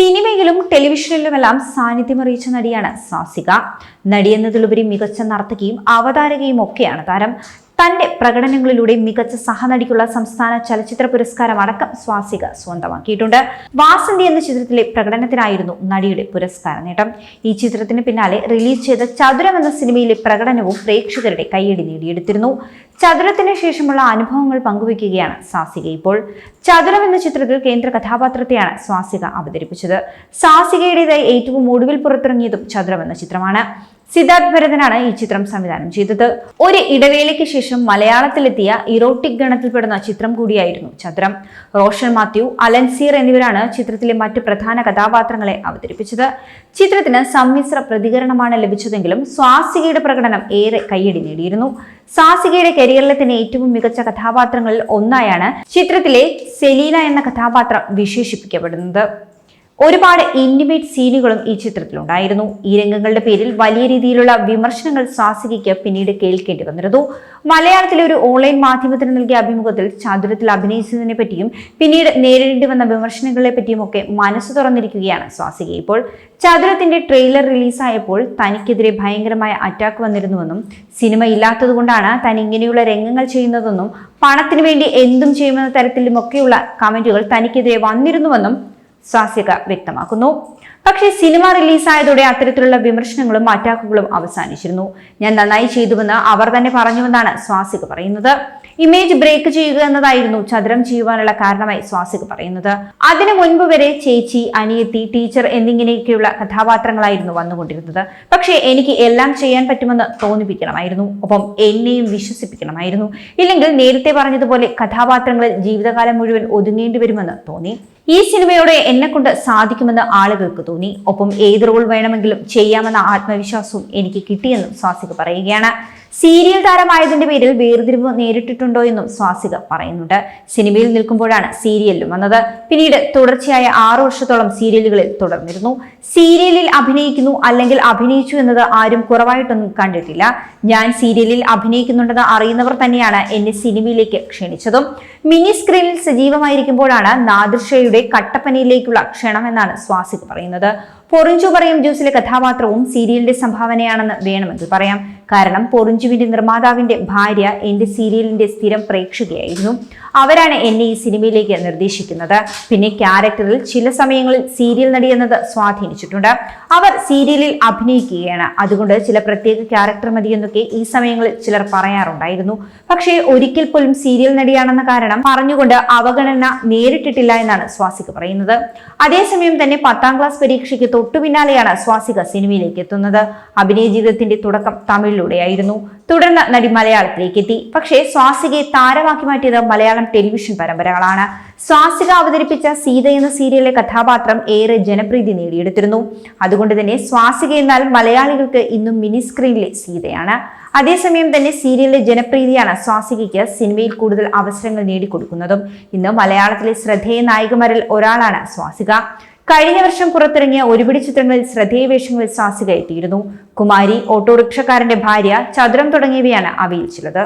സിനിമയിലും ടെലിവിഷനിലുമെല്ലാം സാന്നിധ്യമറിയിച്ച നടിയാണ് സാസിക. നടിയെന്നതിലുപരി മികച്ച നർത്തകിയും അവതാരകയും ഒക്കെയാണ് താരം. തന്റെ പ്രകടനങ്ങളിലൂടെ മികച്ച സഹനടിക്കുള്ള സംസ്ഥാന ചലച്ചിത്ര പുരസ്കാരം അടക്കം സ്വാസിക സ്വന്തമാക്കിയിട്ടുണ്ട്. വാസന്തി എന്ന ചിത്രത്തിലെ പ്രകടനത്തിനായിരുന്നു നടിയുടെ പുരസ്കാര നേട്ടം. ഈ ചിത്രത്തിന് പിന്നാലെ റിലീസ് ചെയ്ത ചതുരം എന്ന സിനിമയിലെ പ്രകടനവും പ്രേക്ഷകരുടെ കയ്യടി നേടിയെടുത്തിരുന്നു. ചതുരത്തിന് ശേഷമുള്ള അനുഭവങ്ങൾ പങ്കുവയ്ക്കുകയാണ് സാസിക ഇപ്പോൾ. ചതുരം എന്ന ചിത്രത്തിൽ കേന്ദ്ര കഥാപാത്രത്തെയാണ് സ്വാസിക അവതരിപ്പിച്ചത്. സാസികയുടേതായി ഏറ്റവും ഒടുവിൽ പുറത്തിറങ്ങിയതും ചതുരം എന്ന ചിത്രമാണ്. സിദ്ധാർത്ഥ് ഭരതനാണ് ഈ ചിത്രം സംവിധാനം ചെയ്തത്. ഒരു ഇടവേളയ്ക്ക് ശേഷം മലയാളത്തിലെത്തിയ ഇറോട്ടിക് ഗണത്തിൽപ്പെടുന്ന ചിത്രം കൂടിയായിരുന്നു ചതുരം. റോഷൻ മാത്യു അലൻസീർ എന്നിവരാണ് ചിത്രത്തിലെ മറ്റ് പ്രധാന കഥാപാത്രങ്ങളെ അവതരിപ്പിച്ചത്. ചിത്രത്തിന് സമ്മിശ്ര പ്രതികരണമാണ് ലഭിച്ചതെങ്കിലും സ്വാസികയുടെ പ്രകടനം ഏറെ കയ്യടി നേടിയിരുന്നു. സാസികയുടെ കരിയറിലെ തന്നെ ഏറ്റവും മികച്ച കഥാപാത്രങ്ങളിൽ ഒന്നായാണ് ചിത്രത്തിലെ സെലീന എന്ന കഥാപാത്രം വിശേഷിപ്പിക്കപ്പെടുന്നത്. ഒരുപാട് ഇന്റിമേറ്റ് സീനുകളും ഈ ചിത്രത്തിലുണ്ടായിരുന്നു. ഈ രംഗങ്ങളുടെ പേരിൽ വലിയ രീതിയിലുള്ള വിമർശനങ്ങൾ സാസികയ്ക്ക് പിന്നീട് കേൾക്കേണ്ടി വന്നിരുന്നു. മലയാളത്തിലെ ഒരു ഓൺലൈൻ മാധ്യമത്തിന് നൽകിയ അഭിമുഖത്തിൽ ചതുരത്തിൽ അഭിനയിച്ചതിനെ പറ്റിയും പിന്നീട് നേരിടേണ്ടി വന്ന വിമർശനങ്ങളെ പറ്റിയും ഒക്കെ മനസ്സ് തുറന്നിരിക്കുകയാണ് സ്വാസിക ഇപ്പോൾ ചതുരത്തിന്റെ ട്രെയിലർ റിലീസായപ്പോൾ തനിക്കെതിരെ ഭയങ്കരമായ അറ്റാക്ക് വന്നിരുന്നുവെന്നും സിനിമ ഇല്ലാത്തതുകൊണ്ടാണ് താൻ ഇങ്ങനെയുള്ള രംഗങ്ങൾ ചെയ്യുന്നതെന്നും പണത്തിനു വേണ്ടി എന്തും ചെയ്യുമെന്ന തരത്തിലുമൊക്കെയുള്ള കമന്റുകൾ തനിക്കെതിരെ വന്നിരുന്നുവെന്നും സ്വാസിക വ്യക്തമാക്കുന്നു. പക്ഷേ സിനിമ റിലീസായതോടെ അത്തരത്തിലുള്ള വിമർശനങ്ങളും അറ്റാക്കുകളും അവസാനിച്ചിരുന്നു. ഞാൻ നന്നായി ചെയ്തുവെന്ന് അവർ തന്നെ പറഞ്ഞുവെന്നാണ് സ്വാസിക പറയുന്നത്. ഇമേജ് ബ്രേക്ക് ചെയ്യുക എന്നതായിരുന്നു ചതുരം ചെയ്യുവാനുള്ള കാരണമായി സ്വാസിക പറയുന്നത്. അതിനു മുൻപ് വരെ ചേച്ചി അനിയത്തി ടീച്ചർ എന്നിങ്ങനെയൊക്കെയുള്ള കഥാപാത്രങ്ങളായിരുന്നു വന്നുകൊണ്ടിരുന്നത്. പക്ഷേ എനിക്ക് എല്ലാം ചെയ്യാൻ പറ്റുമെന്ന് തോന്നിപ്പിക്കണമായിരുന്നു. ഒപ്പം എന്നെയും വിശ്വസിപ്പിക്കണമായിരുന്നു. ഇല്ലെങ്കിൽ നേരത്തെ പറഞ്ഞതുപോലെ കഥാപാത്രങ്ങളിൽ ജീവിതകാലം മുഴുവൻ ഒതുങ്ങേണ്ടി വരുമെന്ന് തോന്നി. ഈ സിനിമയോടെ എന്നെ കൊണ്ട് സാധിക്കുമെന്ന് ആളുകൾക്ക് തോന്നി. ഒപ്പം ഏത് റോൾ വേണമെങ്കിലും ചെയ്യാമെന്ന ആത്മവിശ്വാസവും എനിക്ക് കിട്ടിയെന്നും സ്വാസിക പറയുകയാണ്. സീരിയൽ താരമായതിന്റെ പേരിൽ വേർതിരിവ് നേരിട്ടിട്ടുണ്ടോ എന്നും സ്വാസിക പറയുന്നുണ്ട്. സിനിമയിൽ നിൽക്കുമ്പോഴാണ് സീരിയലിലും വന്നത്. പിന്നീട് തുടർച്ചയായ ആറു വർഷത്തോളം സീരിയലുകളിൽ തുടർന്നിരുന്നു. സീരിയലിൽ അഭിനയിക്കുന്നു അല്ലെങ്കിൽ അഭിനയിച്ചു എന്നത് ആരും കുറവായിട്ടൊന്നും കണ്ടിട്ടില്ല. ഞാൻ സീരിയലിൽ അഭിനയിക്കുന്നുണ്ടെന്ന് അറിയുന്നവർ തന്നെയാണ് എന്നെ സിനിമയിലേക്ക് ക്ഷണിച്ചതും. മിനി സ്ക്രീനിൽ സജീവമായിരിക്കുമ്പോഴാണ് നാദിർഷയുടെ കട്ടപ്പനയിലേക്കുള്ള ക്ഷണം എന്നാണ് സ്വാസിക പറയുന്നത്. പൊറിഞ്ചു പറയും ജ്യൂസിലെ കഥാപാത്രവും സീരിയലിന്റെ സംഭാവനയാണെന്ന് വേണമെങ്കിൽ പറയാം. കാരണം പൊറിഞ്ചുവിന്റെ നിർമ്മാതാവിന്റെ ഭാര്യ എന്റെ സീരിയലിന്റെ സ്ഥിരം പ്രേക്ഷകയായിരുന്നു. അവരാണ് എന്നെ ഈ സിനിമയിലേക്ക് നിർദ്ദേശിക്കുന്നത്. പിന്നെ ക്യാരക്ടറിൽ ചില സമയങ്ങളിൽ സീരിയൽ നടി എന്നത് സ്വാധീനിച്ചിട്ടുണ്ട്. അവർ സീരിയലിൽ അഭിനയിക്കുകയാണ്. അതുകൊണ്ട് ചില പ്രത്യേക ക്യാരക്ടർ മതി എന്നൊക്കെ ഈ സമയങ്ങളിൽ ചിലർ പറയാറുണ്ടായിരുന്നു. പക്ഷേ ഒരിക്കൽ പോലും സീരിയൽ നടിയാണെന്ന കാരണം പറഞ്ഞുകൊണ്ട് അവഗണന നേരിട്ടിട്ടില്ല എന്നാണ് സ്വാസിക പറയുന്നത്. അതേസമയം തന്നെ പത്താം ക്ലാസ് പരീക്ഷയ്ക്ക് തൊട്ടു പിന്നാലെയാണ് സ്വാസിക സിനിമയിലേക്ക് എത്തുന്നത്. അഭിനയ ജീവിതത്തിന്റെ തുടക്കം തമിഴിലൂടെയായിരുന്നു തുടർന്ന് നടി മലയാളത്തിലേക്ക് എത്തി പക്ഷേ സ്വാസികയെ താരമാക്കി മാറ്റിയത് മലയാളം ടെലിവിഷൻ പരമ്പരകളാണ്. സ്വാസിക അവതരിപ്പിച്ച സീത എന്ന സീരിയലിലെ കഥാപാത്രം ഏറെ ജനപ്രീതി നേടിയെടുത്തിരുന്നു. അതുകൊണ്ട് തന്നെ സ്വാസിക എന്നാൽ മലയാളികൾക്ക് ഇന്നും മിനി സ്ക്രീനിലെ സീതയാണ്. അതേസമയം തന്നെ സീരിയലിലെ ജനപ്രീതിയാണ് സ്വാസികയ്ക്ക് സിനിമയിൽ കൂടുതൽ അവസരങ്ങൾ നേടിക്കൊടുക്കുന്നതും. ഇന്ന് മലയാളത്തിലെ ശ്രദ്ധേയ നായികമാരിൽ ഒരാളാണ് സ്വാസിക. കഴിഞ്ഞ വർഷം പുറത്തിറങ്ങിയ ഒരുപിടി ചിത്രങ്ങളിൽ ശ്രദ്ധേയ വേഷങ്ങളിൽ സാസിക എത്തിയിരുന്നു. കുമാരി ഓട്ടോറിക്ഷക്കാരന്റെ ഭാര്യ ചതുരം തുടങ്ങിയവയാണ് അവയിൽ ചിലത്.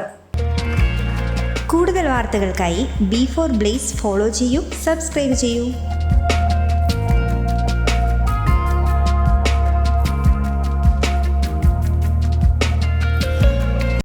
കൂടുതൽ വാർത്തകൾക്കായി ബി ഫോർ ബ്ലേസ് ഫോളോ ചെയ്യൂ സബ്സ്ക്രൈബ് ചെയ്യൂ.